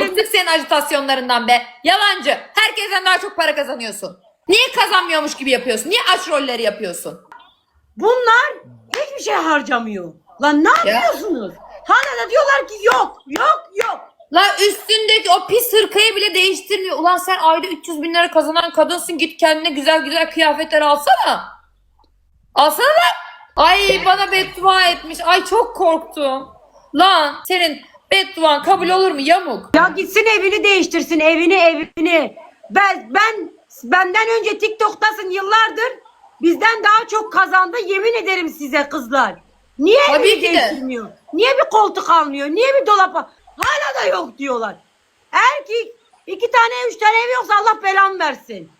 Bıktık senin ajitasyonlarından be. Yalancı. Herkesten daha çok para kazanıyorsun. Niye kazanmıyormuş gibi yapıyorsun? Niye aç rolleri yapıyorsun? Bunlar hiçbir şey harcamıyor. Lan ne Ya. yapıyorsunuz? Hala da diyorlar ki yok, yok, yok. La üstündeki o pis hırkayı bile değiştirmiyor. Ulan sen ayda 300 bin lira kazanan kadınsın. Git kendine güzel güzel kıyafetler alsana. Alsana lan. Ay bana beddua etmiş. Ay çok korktum. Lan senin bedduan kabul olur mu yamuk? Ya gitsin evini değiştirsin, evini, evini. Ben, ben benden önce TikTok'tasın yıllardır. Bizden daha çok kazandı yemin ederim size kızlar. Niye Tabii evini ki de. değiştirmiyor? Niye bir koltuk almıyor? Niye bir dolap al- Hala da yok diyorlar. Erkek iki tane üç tane ev yoksa Allah belamı versin.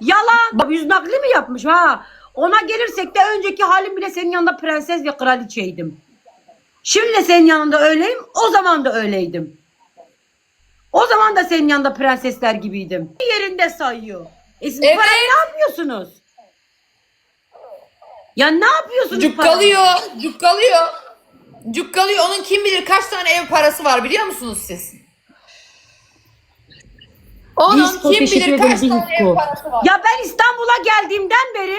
Yalan. Bak yüz nakli mi yapmış ha? Ona gelirsek de önceki halim bile senin yanında prenses ve kraliçeydim. Şimdi de senin yanında öyleyim. O zaman da öyleydim. O zaman da senin yanında prensesler gibiydim. Yerinde sayıyor. E siz Evet. parayı ne yapıyorsunuz? Ya ne yapıyorsunuz? Cukkalıyor. Cukkalıyor. Cukkalıyor. Onun kim bilir kaç tane ev parası var biliyor musunuz siz? Onun Disco, kim bilir kaç ederim, tane ev parası var. Ya ben İstanbul'a geldiğimden beri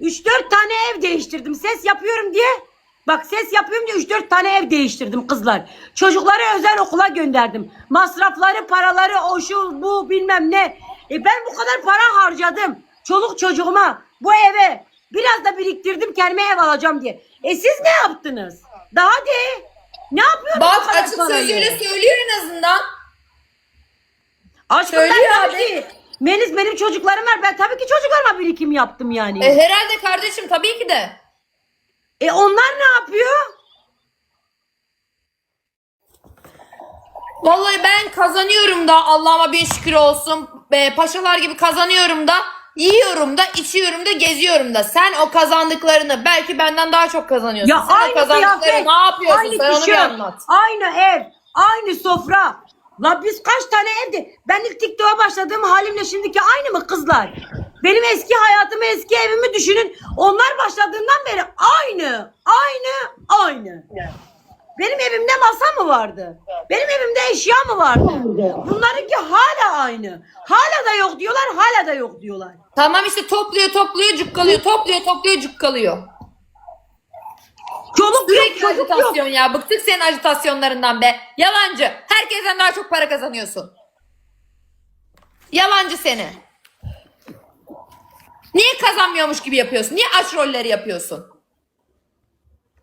3-4 tane ev değiştirdim. Ses yapıyorum diye. Bak ses yapıyorum diye 3-4 tane ev değiştirdim kızlar. Çocukları özel okula gönderdim. Masrafları, paraları, o şu bu bilmem ne. E ben bu kadar para harcadım. Çoluk çocuğuma, bu eve. Biraz da biriktirdim kendime ev alacağım diye. E siz ne yaptınız? Daha de. Ne yapıyorsunuz? Bak açık sözüyle söylüyor en azından. Aşkım Söylüyor ben tabii abi. ki. Melis benim çocuklarım var. Ben tabii ki çocuklarıma birikim yaptım yani. E, herhalde kardeşim tabii ki de. E onlar ne yapıyor? Vallahi ben kazanıyorum da Allah'ıma bin şükür olsun. E, paşalar gibi kazanıyorum da. Yiyorum da, içiyorum da, geziyorum da. Sen o kazandıklarını belki benden daha çok kazanıyorsun. Ya Sen o aynı kazandıkları kıyafet, ne yapıyorsun? aynı Sen onu bir anlat. aynı ev, aynı sofra. La biz kaç tane evde? Ben ilk TikTok'a başladığım halimle şimdiki aynı mı kızlar? Benim eski hayatımı, eski evimi düşünün. Onlar başladığından beri aynı, aynı, aynı. Benim evimde masa mı vardı? Benim evimde eşya mı vardı? Bunlarınki hala aynı. Hala da yok diyorlar, hala da yok diyorlar. Tamam işte topluyor, topluyor, cukkalıyor, topluyor, topluyor, cukkalıyor. Çoluk yok, Sürekli çocuk yok. ajitasyon ya. Bıktık senin ajitasyonlarından be. Yalancı. Herkesten daha çok para kazanıyorsun. Yalancı seni. Niye kazanmıyormuş gibi yapıyorsun? Niye aç rolleri yapıyorsun?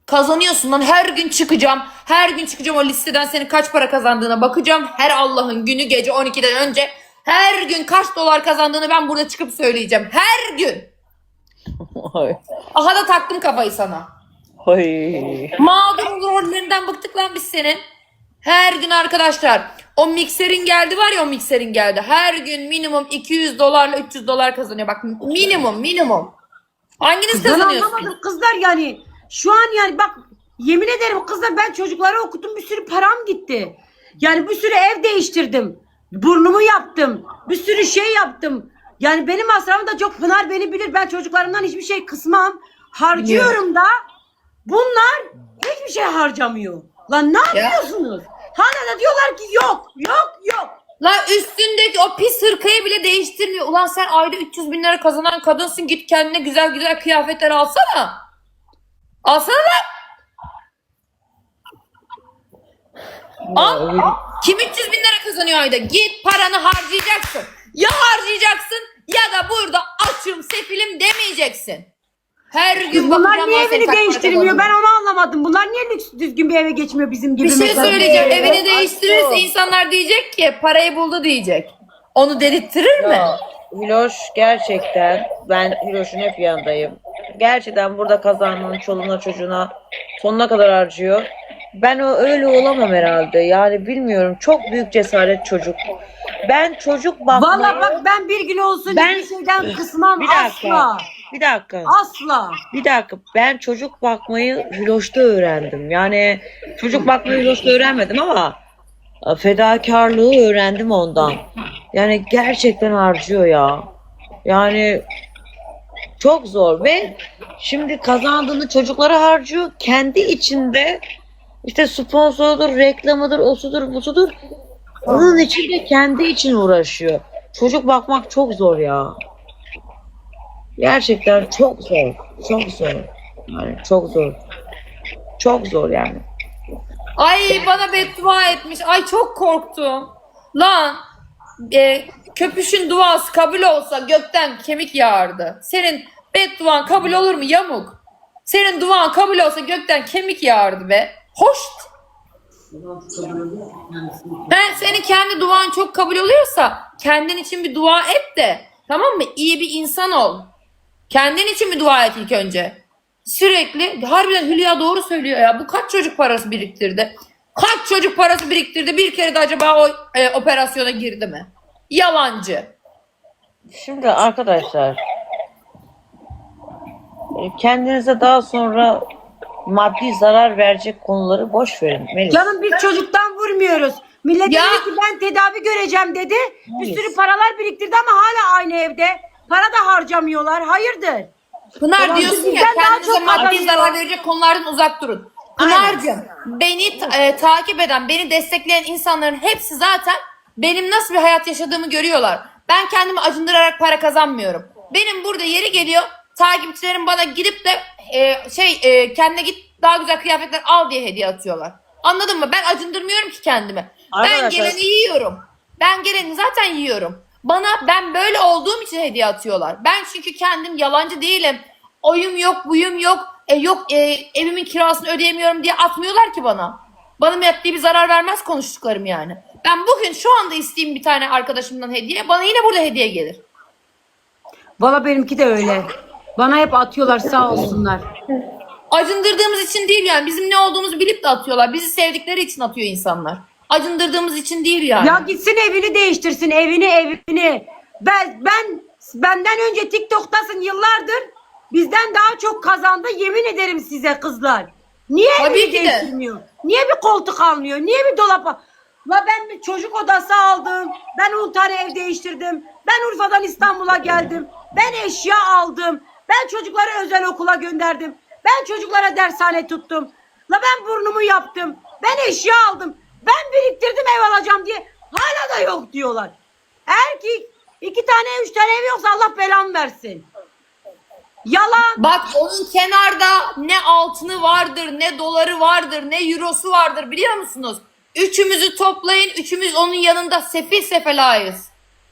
Kazanıyorsun lan her gün çıkacağım. Her gün çıkacağım o listeden senin kaç para kazandığına bakacağım. Her Allah'ın günü gece 12'den önce. Her gün kaç dolar kazandığını ben burada çıkıp söyleyeceğim. Her gün. Aha da taktım kafayı sana. Ay. Mağdur rollerinden bıktık lan biz senin. Her gün arkadaşlar o mikserin geldi var ya o mikserin geldi. Her gün minimum 200 dolarla 300 dolar kazanıyor. Bak minimum minimum. Hanginiz Ben kazanıyorsunuz? anlamadım kızlar yani. Şu an yani bak yemin ederim kızlar ben çocukları okuttum bir sürü param gitti. Yani bir sürü ev değiştirdim. Burnumu yaptım. Bir sürü şey yaptım. Yani benim masrafım da çok Pınar beni bilir. Ben çocuklarımdan hiçbir şey kısmam. Harcıyorum da. Bunlar hiçbir şey harcamıyor. Lan ne yapıyorsunuz? Hala da diyorlar ki yok, yok, yok. La üstündeki o pis hırkayı bile değiştirmiyor. Ulan sen ayda 300 bin lira kazanan kadınsın. Git kendine güzel güzel kıyafetler alsana. Alsana lan. Al. Kim 300 bin lira kazanıyor ayda? Git paranı harcayacaksın. Ya harcayacaksın ya da burada açım sefilim demeyeceksin. Her gün Bunlar bakacağım niye senin evini değiştirmiyor? Ben onu anlamadım. Bunlar niye lüks düzgün bir eve geçmiyor bizim gibi? Bir şey mesela? söyleyeceğim. Evet, Evini değiştirirse insanlar diyecek ki parayı buldu diyecek. Onu delirttirir mi? Ya, Hiloş gerçekten ben Hiloş'un hep yanındayım. Gerçekten burada kazandığın çoluğuna çocuğuna sonuna kadar harcıyor. Ben o öyle olamam herhalde. Yani bilmiyorum. Çok büyük cesaret çocuk. Ben çocuk bakmayı... Valla bak ben bir gün olsun Ben- hiçbir şeyden kısmam bir dakika. asla. Bir dakika. Asla. Bir dakika. Ben çocuk bakmayı Hiloş'ta öğrendim. Yani çocuk bakmayı Hiloş'ta öğrenmedim ama fedakarlığı öğrendim ondan. Yani gerçekten harcıyor ya. Yani çok zor ve şimdi kazandığını çocuklara harcıyor. Kendi içinde işte sponsorudur, reklamıdır, osudur, busudur. Onun için de kendi için uğraşıyor. Çocuk bakmak çok zor ya. Gerçekten çok zor. Çok zor. Yani çok zor. Çok zor yani. Ay bana beddua etmiş. Ay çok korktum. Lan e, köpüşün duası kabul olsa gökten kemik yağardı. Senin bedduan kabul olur mu yamuk? Senin duan kabul olsa gökten kemik yağardı be. Hoş. Ben senin kendi duan çok kabul oluyorsa kendin için bir dua et de tamam mı? İyi bir insan ol. Kendin için bir dua et ilk önce. Sürekli harbiden Hülya doğru söylüyor ya. Bu kaç çocuk parası biriktirdi? Kaç çocuk parası biriktirdi? Bir kere de acaba o e, operasyona girdi mi? Yalancı. Şimdi arkadaşlar e, kendinize daha sonra maddi zarar verecek konuları boş verin. Melis. Canım biz çocuktan vurmuyoruz. Millet Ya- dedi ki ben tedavi göreceğim dedi. Bir sürü paralar biriktirdi ama hala aynı evde. Para da harcamıyorlar. Hayırdır? Pınar Ulan diyorsun ya bizden daha kendinize çok maddi zarar verecek konulardan uzak durun. Pınar'cığım beni ta- e, takip eden, beni destekleyen insanların hepsi zaten benim nasıl bir hayat yaşadığımı görüyorlar. Ben kendimi acındırarak para kazanmıyorum. Benim burada yeri geliyor takipçilerim bana gidip de e, şey e, kendine git daha güzel kıyafetler al diye hediye atıyorlar. Anladın mı? Ben acındırmıyorum ki kendimi. Ben Arkadaşlar- geleni yiyorum. Ben geleni zaten yiyorum. Bana ben böyle olduğum için hediye atıyorlar. Ben çünkü kendim yalancı değilim. Oyum yok, buyum yok. E, yok e, evimin kirasını ödeyemiyorum diye atmıyorlar ki bana. Bana maddi bir zarar vermez konuştuklarım yani. Ben bugün şu anda isteyeyim bir tane arkadaşımdan hediye. Bana yine burada hediye gelir. Valla benimki de öyle. Bana hep atıyorlar sağ olsunlar. Acındırdığımız için değil yani. Bizim ne olduğumuzu bilip de atıyorlar. Bizi sevdikleri için atıyor insanlar. Acındırdığımız için değil yani. Ya gitsin evini değiştirsin evini evini. Ben ben benden önce TikTok'tasın yıllardır. Bizden daha çok kazandı yemin ederim size kızlar. Niye Tabii evini ki de. değiştirmiyor? Niye bir koltuk almıyor? Niye bir dolap al- La ben bir çocuk odası aldım. Ben 10 tane ev değiştirdim. Ben Urfa'dan İstanbul'a geldim. Ben eşya aldım. Ben çocukları özel okula gönderdim. Ben çocuklara dershane tuttum. La ben burnumu yaptım. Ben eşya aldım. Ben biriktirdim ev alacağım diye. Hala da yok diyorlar. Erkek iki tane üç tane ev yoksa Allah belamı versin. Yalan. Bak onun kenarda ne altını vardır, ne doları vardır, ne eurosu vardır biliyor musunuz? Üçümüzü toplayın, üçümüz onun yanında sefil sefelayız.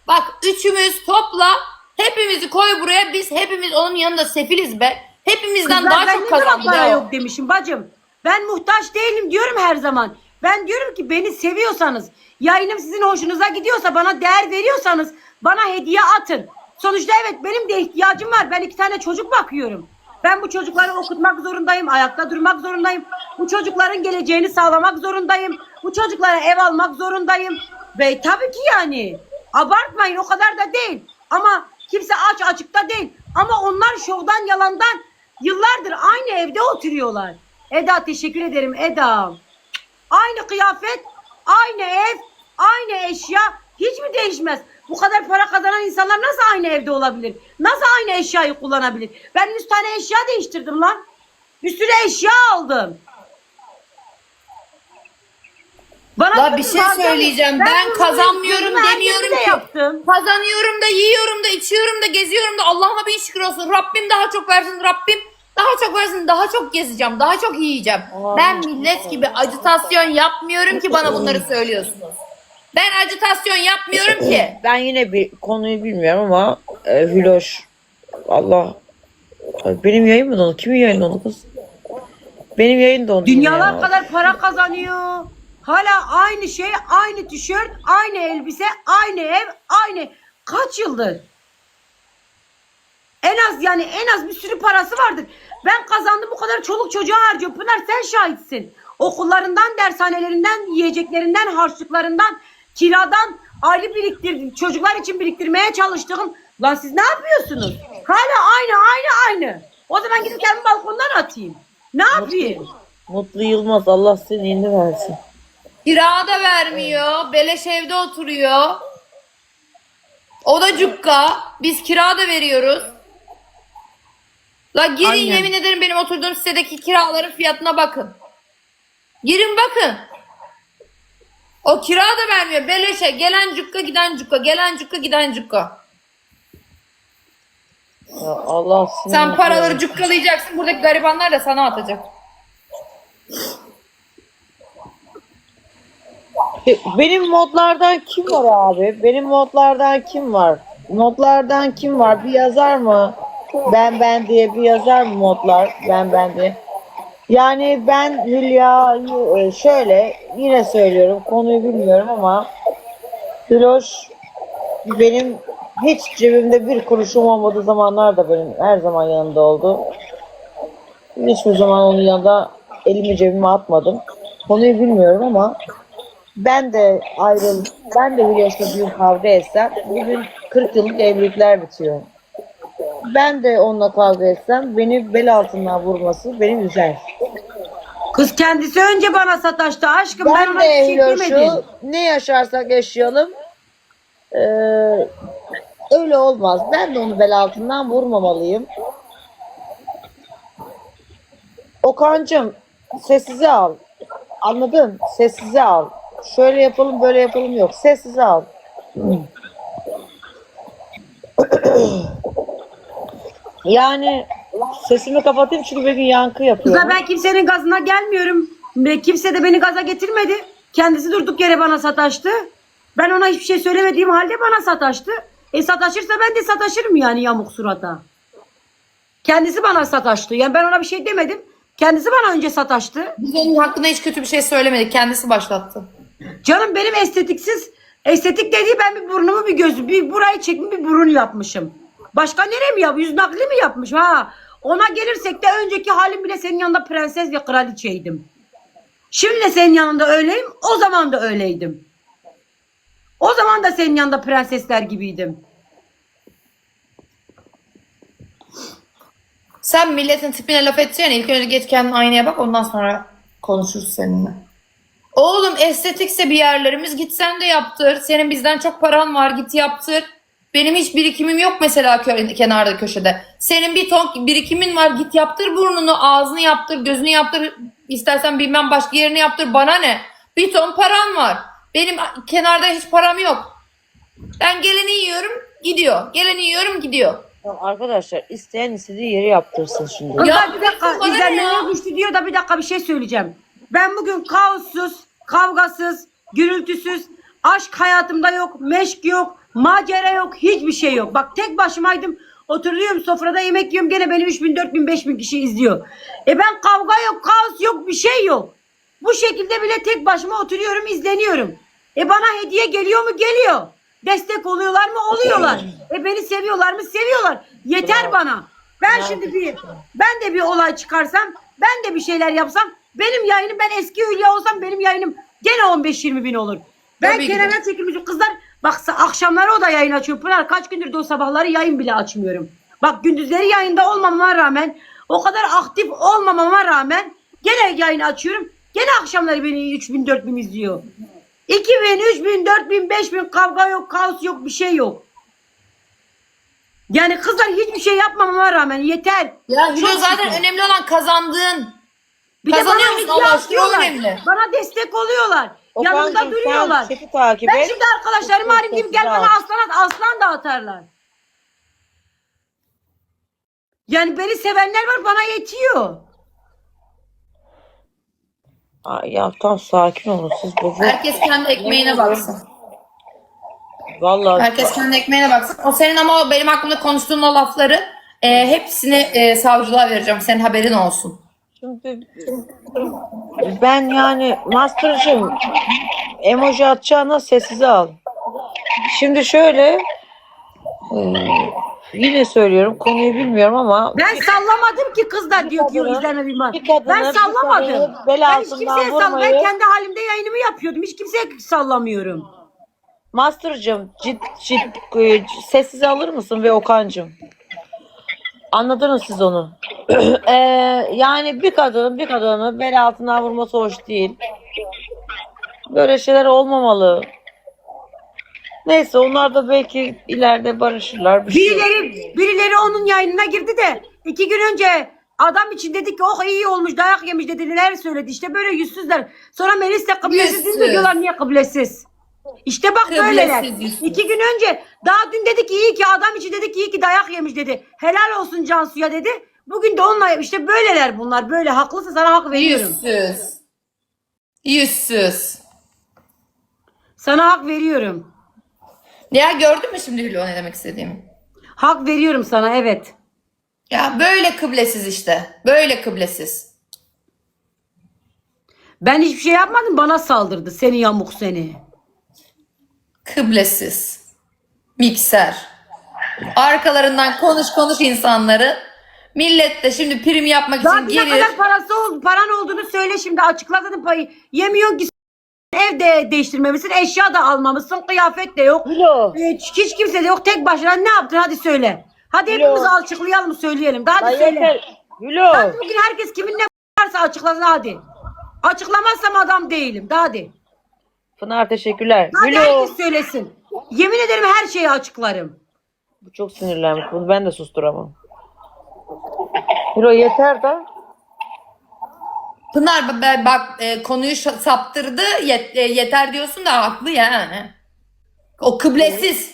Bak üçümüz topla, hepimizi koy buraya, biz hepimiz onun yanında sefiliz be. Hepimizden Kızlar, daha ben çok kazandı. o. yok demişim bacım. Ben muhtaç değilim diyorum her zaman. Ben diyorum ki beni seviyorsanız, yayınım sizin hoşunuza gidiyorsa, bana değer veriyorsanız bana hediye atın. Sonuçta evet benim de ihtiyacım var. Ben iki tane çocuk bakıyorum. Ben bu çocukları okutmak zorundayım, ayakta durmak zorundayım. Bu çocukların geleceğini sağlamak zorundayım. Bu çocuklara ev almak zorundayım. Ve tabii ki yani abartmayın o kadar da değil. Ama kimse aç açıkta değil. Ama onlar şovdan yalandan yıllardır aynı evde oturuyorlar. Eda teşekkür ederim Eda. Aynı kıyafet, aynı ev, aynı eşya hiç mi değişmez? Bu kadar para kazanan insanlar nasıl aynı evde olabilir? Nasıl aynı eşyayı kullanabilir? Ben 100 tane eşya değiştirdim lan. Bir sürü eşya aldım. Bana La bir şey söyleyeceğim. Ben bunu kazanmıyorum demiyorum yerde ki. yaptım. Kazanıyorum da, yiyorum da, içiyorum da, geziyorum da. Allah'ıma bin şükür olsun. Rabbim daha çok versin. Rabbim daha çok versin. Daha çok gezeceğim. Daha çok yiyeceğim. Ben millet gibi acitasyon yapmıyorum ki bana bunları söylüyorsunuz. Ben acitasyon yapmıyorum ki. Ben yine bir konuyu bilmiyorum ama e, Hüloş Allah benim yayın mı dondu? Kimin yayın dondu kız? Benim yayın yine Dünyalar ya. kadar para kazanıyor. Hala aynı şey, aynı tişört, aynı elbise, aynı ev, aynı. Kaç yıldır? En az yani en az bir sürü parası vardır. Ben kazandım bu kadar çoluk çocuğa harcıyor. Pınar sen şahitsin. Okullarından, dershanelerinden, yiyeceklerinden, harçlıklarından, kiradan aile biriktirdim. Çocuklar için biriktirmeye çalıştığım. Lan siz ne yapıyorsunuz? Hala aynı, aynı, aynı. O zaman gidip kendimi balkondan atayım. Ne yapayım? Mutlu Yılmaz Allah senin iyiliğini versin. Kira da vermiyor. Beleş evde oturuyor. O da cukka. Biz kira da veriyoruz. La girin Aynen. yemin ederim benim oturduğum sitedeki kiraların fiyatına bakın. Girin bakın. O kira da vermiyor. Beleşe. Gelen cukka giden cukka. Gelen cukka giden cukka. Ya Allah Sen paraları cukkalayacaksın. Buradaki garibanlar da sana atacak. Benim modlardan kim var abi? Benim modlardan kim var? Modlardan kim var? Bir yazar mı? Ben ben diye bir yazar mı modlar? Ben ben diye. Yani ben Hülya'yı e, şöyle yine söylüyorum konuyu bilmiyorum ama Hüloş benim hiç cebimde bir kuruşum olmadığı zamanlar da benim her zaman yanımda oldu. Hiçbir zaman onun yanında elimi cebime atmadım. Konuyu bilmiyorum ama ben de ayrıl, ben de Hülya'yla bir kavga etsem, bugün 40 yıllık evlilikler bitiyor. Ben de onunla kavga etsem, beni bel altından vurması beni üzer. Kız kendisi önce bana sataştı aşkım. Ben, Ben ona de bir şey demedim. Ne yaşarsak yaşayalım, eee, öyle olmaz. Ben de onu bel altından vurmamalıyım. Okan'cığım sessize al. Anladın? Sessize al. Şöyle yapalım böyle yapalım yok. Sessize al. Yani sesimi kapatayım çünkü gün yankı yapıyor. Kızlar ben kimsenin gazına gelmiyorum. Ve kimse de beni gaza getirmedi. Kendisi durduk yere bana sataştı. Ben ona hiçbir şey söylemediğim halde bana sataştı. E sataşırsa ben de sataşırım yani yamuk surata. Kendisi bana sataştı. Yani ben ona bir şey demedim. Kendisi bana önce sataştı. Biz onun hakkında hiç kötü bir şey söylemedik. Kendisi başlattı. Canım benim estetiksiz estetik dediği ben bir burnumu bir gözü bir burayı çekmiş bir burun yapmışım. Başka nereye mi yap? Yüz nakli mi yapmış ha? Ona gelirsek de önceki halim bile senin yanında prenses ve kraliçeydim. Şimdi de senin yanında öyleyim. O zaman da öyleydim. O zaman da senin yanında prensesler gibiydim. Sen milletin tipine laf edeceksin. İlk önce geç kendin aynaya bak. Ondan sonra konuşuruz seninle. Oğlum estetikse bir yerlerimiz git sen de yaptır. Senin bizden çok paran var git yaptır. Benim hiç birikimim yok mesela kö- kenarda köşede. Senin bir ton birikimin var git yaptır burnunu, ağzını yaptır, gözünü yaptır. İstersen bilmem başka yerini yaptır bana ne. Bir ton paran var. Benim kenarda hiç param yok. Ben geleni yiyorum gidiyor. Geleni yiyorum gidiyor. Tamam Arkadaşlar isteyen istediği yeri yaptırsın şimdi. Kızlar bir dakika izlenmeye ya? düştü diyor da bir dakika bir şey söyleyeceğim. Ben bugün kaossuz, kavgasız, gürültüsüz, aşk hayatımda yok, meşk yok, macera yok, hiçbir şey yok. Bak tek başımaydım. Oturuyorum sofrada yemek yiyorum gene beni 3000, 4000, 5000 kişi izliyor. E ben kavga yok, kaos yok, bir şey yok. Bu şekilde bile tek başıma oturuyorum, izleniyorum. E bana hediye geliyor mu? Geliyor. Destek oluyorlar mı? Oluyorlar. E beni seviyorlar mı? Seviyorlar. Yeter bana. Ben şimdi bir ben de bir olay çıkarsam, ben de bir şeyler yapsam, benim yayınım ben eski Hülya olsam benim yayınım gene 15-20 bin olur. Ben Tabii kenara çekilmişim kızlar. Bak akşamları o da yayın açıyor. Pınar kaç gündür de o sabahları yayın bile açmıyorum. Bak gündüzleri yayında olmamama rağmen, o kadar aktif olmamama rağmen gene yayın açıyorum. Gene akşamları beni 3000 4000 izliyor. 2000, 3000, 4000, 5000 kavga yok, kaos yok, bir şey yok. Yani kızlar hiçbir şey yapmamama rağmen yeter. Ya Hülya zaten şükür. önemli olan kazandığın. Bir de bana Kazanıyor musun Allah aşkına? Önemli. Bana destek oluyorlar. Yanımda duruyorlar. takip Ben et. şimdi arkadaşlarımı arayayım diyeyim, gel bana aslan at, aslan da atarlar. Yani beni sevenler var bana yetiyor. Ay, ya tam sakin olun siz bu. Herkes kendi ekmeğine baksın. Vallahi Herkes kendi ekmeğine baksın. O senin ama benim hakkımda konuştuğun o lafları e, hepsini e, savcılığa vereceğim. Senin haberin olsun. Şimdi ben yani Master'cığım emoji atacağına sessize al. Şimdi şöyle e, yine söylüyorum konuyu bilmiyorum ama Ben sallamadım ki kızlar diyor ki kadını- izleme bilmem. bir kadını, Ben bir sallamadım. kadını bel Ben hiç altından kimseye sall. Ben kendi halimde yayınımı yapıyordum. Hiç kimseye sallamıyorum. Master'cığım cid, cid, e, sessize alır mısın ve Okan'cığım? Anladınız siz onu. Ee, yani bir kadının bir kadını bel altından vurması hoş değil. Böyle şeyler olmamalı. Neyse onlar da belki ileride barışırlar. Bir şey. Birileri birileri onun yayınına girdi de iki gün önce Adam için dedi ki oh iyi olmuş dayak yemiş dedi neler söyledi işte böyle yüzsüzler. Sonra Melis de kıblesiz Yüzsüz. diyorlar niye kıblesiz? İşte bak Kıblesiz, böyleler. yüzsüz. İki gün önce daha dün dedi ki iyi ki adam için dedi ki iyi ki dayak yemiş dedi. Helal olsun Cansu'ya dedi. Bugün de onunla işte böyleler bunlar böyle haklısın sana hak veriyorum. Yüzsüz. Yüzsüz. Sana hak veriyorum. Ya gördün mü şimdi Hülya ne demek istediğimi? Hak veriyorum sana evet. Ya böyle kıblesiz işte. Böyle kıblesiz. Ben hiçbir şey yapmadım bana saldırdı seni yamuk seni. Kıblesiz. Mikser. Arkalarından konuş konuş insanları. Millet de şimdi prim yapmak Daha için ne gelir. kadar parası ol, paran olduğunu söyle şimdi açıkladın payı. Yemiyorsun ki ev de değiştirmemişsin, eşya da almamışsın, kıyafet de yok. Hülo. Hiç, hiç kimse de yok. Tek başına ne yaptın hadi söyle. Hadi Yok. hepimiz açıklayalım söyleyelim. Daha hadi söyle. yeter. Hadi bugün herkes kimin ne varsa açıklasın hadi. Açıklamazsam adam değilim. Daha hadi. Pınar teşekkürler. Hadi Hülo. herkes söylesin. Yemin ederim her şeyi açıklarım. Bu çok sinirlenmiş. Bunu ben de susturamam. Hülo yeter da. Pınar b- bak e, konuyu şa- saptırdı. Yet- e, yeter diyorsun da haklı yani. O kıblesiz.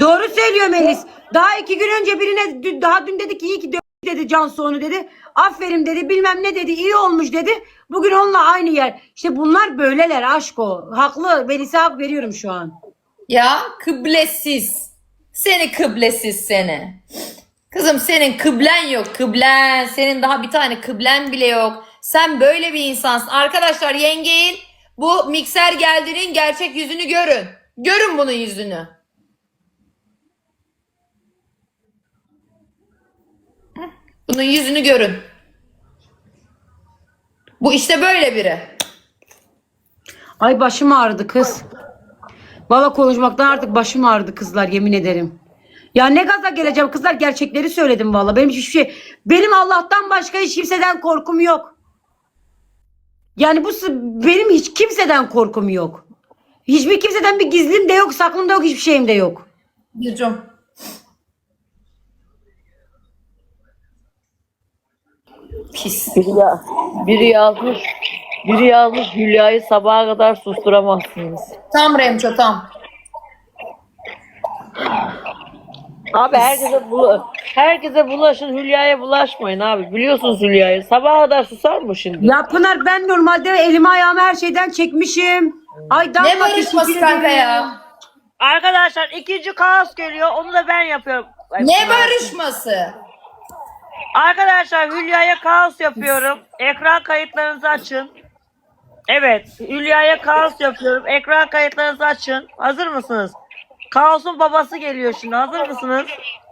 Doğru söylüyor Melis. Daha iki gün önce birine dü- daha dün dedi ki iyi ki dedi Cansu onu dedi. Aferin dedi bilmem ne dedi iyi olmuş dedi. Bugün onunla aynı yer. İşte bunlar böyleler aşk o. Haklı. Melis'e hak veriyorum şu an. Ya kıblesiz. Seni kıblesiz seni. Kızım senin kıblen yok kıblen. Senin daha bir tane kıblen bile yok. Sen böyle bir insansın. Arkadaşlar yengeyin bu mikser geldiğinin gerçek yüzünü görün. Görün bunun yüzünü. Bunun yüzünü görün. Bu işte böyle biri. Ay başım ağrıdı kız. Valla konuşmaktan artık başım ağrıdı kızlar yemin ederim. Ya ne gaza geleceğim kızlar gerçekleri söyledim valla. Benim hiçbir şey benim Allah'tan başka hiç kimseden korkum yok. Yani bu benim hiç kimseden korkum yok. Hiçbir kimseden bir gizlim de yok, saklım da yok, hiçbir şeyim de yok. Bircim. Pis. Biri, ya, biri yazmış. Biri yazmış Hülya'yı sabaha kadar susturamazsınız. Tam Remço tam. Abi herkese bula herkese bulaşın Hülya'ya bulaşmayın abi. Biliyorsunuz Hülya'yı. Sabaha kadar susar mı şimdi? Ya Pınar ben normalde elimi ayağımı her şeyden çekmişim. Ay damla Ne barışması kanka ederim. ya? Arkadaşlar ikinci kaos geliyor. Onu da ben yapıyorum. Ay, Ne barışması? Arkadaşlar Hülya'ya kaos yapıyorum. Ekran kayıtlarınızı açın. Evet, Hülya'ya kaos yapıyorum. Ekran kayıtlarınızı açın. Hazır mısınız? Kaos'un babası geliyor şimdi. Hazır mısınız?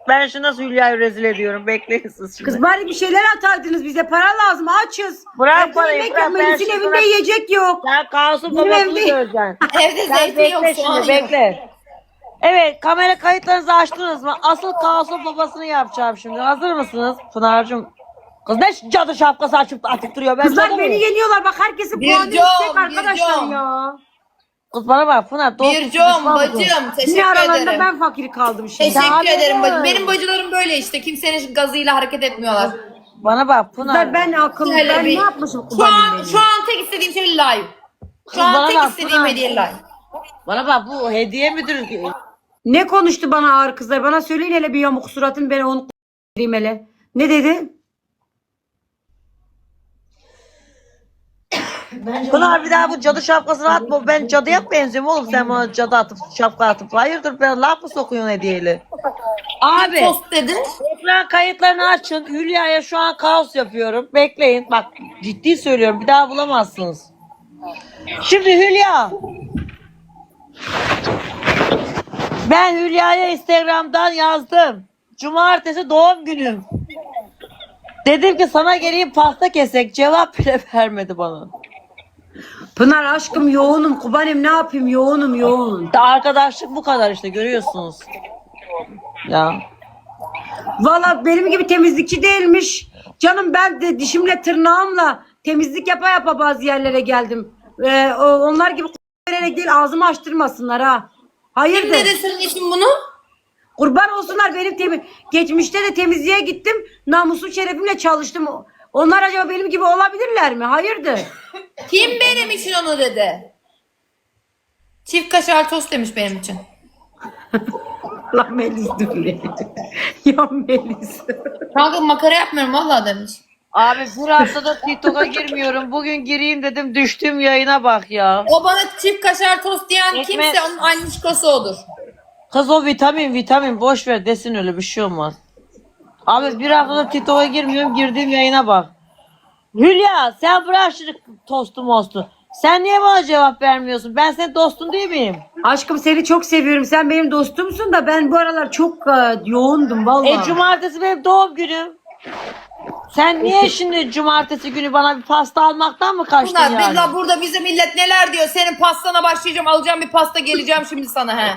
Ben şimdi nasıl Hülya'yı rezil ediyorum. Bekleyin siz şimdi. Kız bari bir şeyler ataydınız bize. Para lazım açız. Bırak Evde parayı, yemek bırak, yok. ben Melis'in şimdi evinde bırak- yiyecek yok. Sen Kaos'un Benim babasını evde- göreceksin. Evde Sen zeytin yok, bekle soğan şimdi yok. bekle. Evet kamera kayıtlarınızı açtınız mı? Asıl kaosun babasını yapacağım şimdi. Hazır mısınız? Pınar'cığım. Kız ne cadı şapkası açıp atıp duruyor. Ben Kızlar cadı beni mıyım? yeniyorlar. Bak herkesin Bir puanı com, yüksek bir arkadaşlar com. ya. Kız bana bak Pınar. dost Bircom bacım Yine teşekkür aralarında ederim. ben fakir kaldım şimdi. Teşekkür Tabii ederim bacım. Benim bacılarım böyle işte. Kimsenin gazıyla hareket etmiyorlar. Bana bak Pınar. Kızlar ben akıllı. Şöyle Ben bir- ne yapmışım Şu an, şu an tek istediğim şey live. Kız Şu an bana tek bak, istediğim Pınar. hediye live. Bana bak bu hediye midir? Ne konuştu bana ağır kızlar? Bana söyleyin hele bir yamuk suratın ben onu diyeyim hele. Ne dedi? Pınar bir daha bu cadı şapkasını atma. Ben cadıya mı benziyorum oğlum sen bana cadı atıp şapka atıp. Hayırdır ben laf mı sokuyorsun hediyeyle? Abi Tost dedin. ekran kayıtlarını açın. Hülya'ya şu an kaos yapıyorum. Bekleyin. Bak ciddi söylüyorum. Bir daha bulamazsınız. Şimdi Hülya. Ben Hülya'ya Instagram'dan yazdım. Cumartesi doğum günüm. Dedim ki sana geleyim pasta kesek. Cevap bile vermedi bana. Pınar aşkım yoğunum. Kubanim ne yapayım yoğunum yoğun. Arkadaşlık bu kadar işte görüyorsunuz. Ya. Valla benim gibi temizlikçi değilmiş. Canım ben de dişimle tırnağımla temizlik yapa yapa bazı yerlere geldim. Ee, onlar gibi vererek değil ağzımı açtırmasınlar ha. Kim Hayırdır? dedi senin için bunu? Kurban olsunlar benim temi geçmişte de temizliğe gittim. Namusum şerefimle çalıştım. Onlar acaba benim gibi olabilirler mi? Hayırdır? Kim benim için onu dedi? Çift kaşar tost demiş benim için. Allah Melis dur ya. Melis. Kanka makara yapmıyorum vallahi demiş. Abi bir haftada TikTok'a girmiyorum. Bugün gireyim dedim düştüm yayına bak ya. O bana çift kaşar tost diyen Ekmek- kimse onun annişkosu odur. Kız o vitamin vitamin boş ver desin öyle bir şey olmaz. Abi bir haftada TikTok'a girmiyorum girdiğim yayına bak. Hülya sen bırak şimdi tostu mostu. Sen niye bana cevap vermiyorsun? Ben senin dostun değil miyim? Aşkım seni çok seviyorum. Sen benim dostumsun da ben bu aralar çok e, yoğundum vallahi. E cumartesi benim doğum günüm. Sen niye şimdi cumartesi günü bana bir pasta almaktan mı kaçtın Bunlar yani? billah burada bize millet neler diyor. Senin pastana başlayacağım alacağım bir pasta geleceğim şimdi sana he.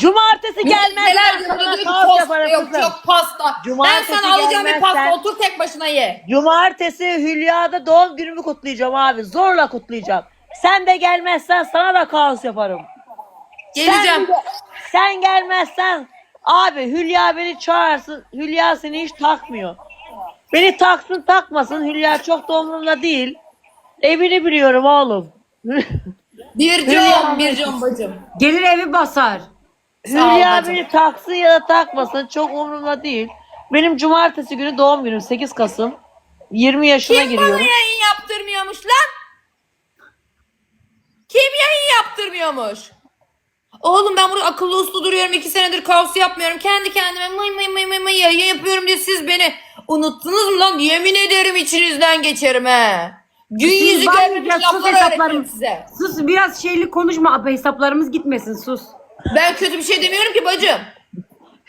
Cumartesi gelmez. neler diyor yaparım yok kızım. yok pasta. Cumartesi ben sana alacağım bir pasta otur tek başına ye. Cumartesi Hülya'da doğum günümü kutlayacağım abi. Zorla kutlayacağım. Sen de gelmezsen sana da kaos yaparım. Geleceğim. Sen, sen gelmezsen abi Hülya beni çağırsın. Hülya seni hiç takmıyor. Beni taksın takmasın Hülya çok da umurumda değil. Evini biliyorum oğlum. Bir can bir can bacım. Gelir evi basar. Hülya bacım. beni taksın ya da takmasın çok umurumda değil. Benim cumartesi günü doğum günüm 8 Kasım. 20 yaşına Kim bana giriyorum. yayın yaptırmıyormuş lan? Kim yayın yaptırmıyormuş? Oğlum ben burada akıllı uslu duruyorum. iki senedir kaos yapmıyorum. Kendi kendime mıy mıy mıy mıy mıy yayın yapıyorum diye siz beni unuttunuz mu lan? Yemin ederim içinizden geçerim he. Gün Siz yüzü görmemiş laflar öğreteceğim size. Sus biraz şeyli konuşma. Hesaplarımız gitmesin sus. Ben kötü bir şey demiyorum ki bacım.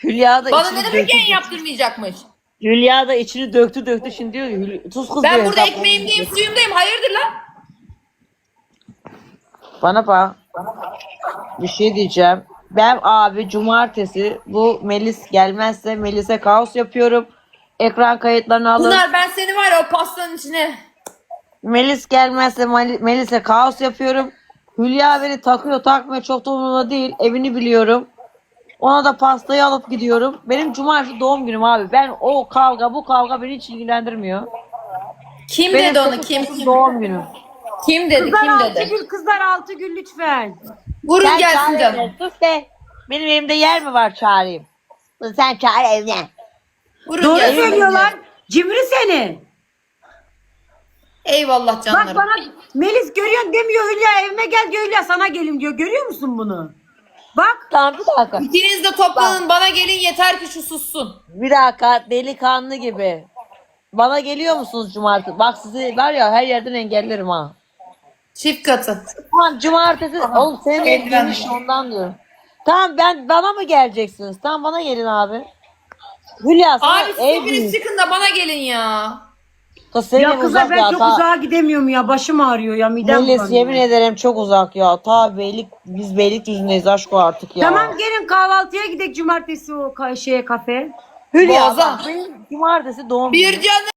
Hülya da Bana içini ne demek döktü. yayın yaptırmayacakmış? Hülya da içini döktü döktü şimdi diyor ki "Hülya- sus kız Ben diyor, burada ekmeğimdeyim döktü." suyumdayım. Hayırdır lan? Bana bak. Bir şey diyeceğim. Ben abi cumartesi bu Melis gelmezse Melis'e kaos yapıyorum. Ekran kayıtlarını alın. Pınar ben seni var ya o pastanın içine. Melis gelmezse Mali- Melis'e kaos yapıyorum. Hülya beni takıyor takmıyor çok da umurumda değil. Evini biliyorum. Ona da pastayı alıp gidiyorum. Benim cumartesi doğum günüm abi. Ben o kavga bu kavga beni hiç ilgilendirmiyor. Kim Benim dedi onu? Kim? Doğum günüm. Kim dedi? Kızlar Kim altı dedi? gül, kızlar altı gül lütfen. Vurun Sen gelsin canım. Sus be. Benim evimde yer mi var çağırayım? Sen çağır evine. Vurun Doğru gelsin. söylüyorlar. Cimri seni. Eyvallah Bak canlarım. bana Melis görüyorsun demiyor Hülya evime gel diyor Hülya sana gelin diyor. Görüyor musun bunu? Bak. Tamam bir dakika. İkiniz de toplanın bana gelin yeter ki şu sussun. Bir dakika delikanlı gibi. Bana geliyor musunuz cumartesi? Bak sizi var ya her yerden engellerim ha. Çift katı. Tamam cumartesi. Oğlum senin var. ondan diyorum. Tamam ben bana mı geleceksiniz? Tamam bana gelin abi. Hülya sana Abi siz ev büyük. çıkın da bana gelin ya. Kız senin ya uzak ben ya. çok Ta- uzağa gidemiyorum ya. Başım ağrıyor ya midem Melis yemin ederim çok uzak ya. Ta beylik biz beylik yüzündeyiz aşk o artık ya. Tamam gelin kahvaltıya gidelim cumartesi o ka- şeye kafe. Hülya cumartesi doğum. Bir canım.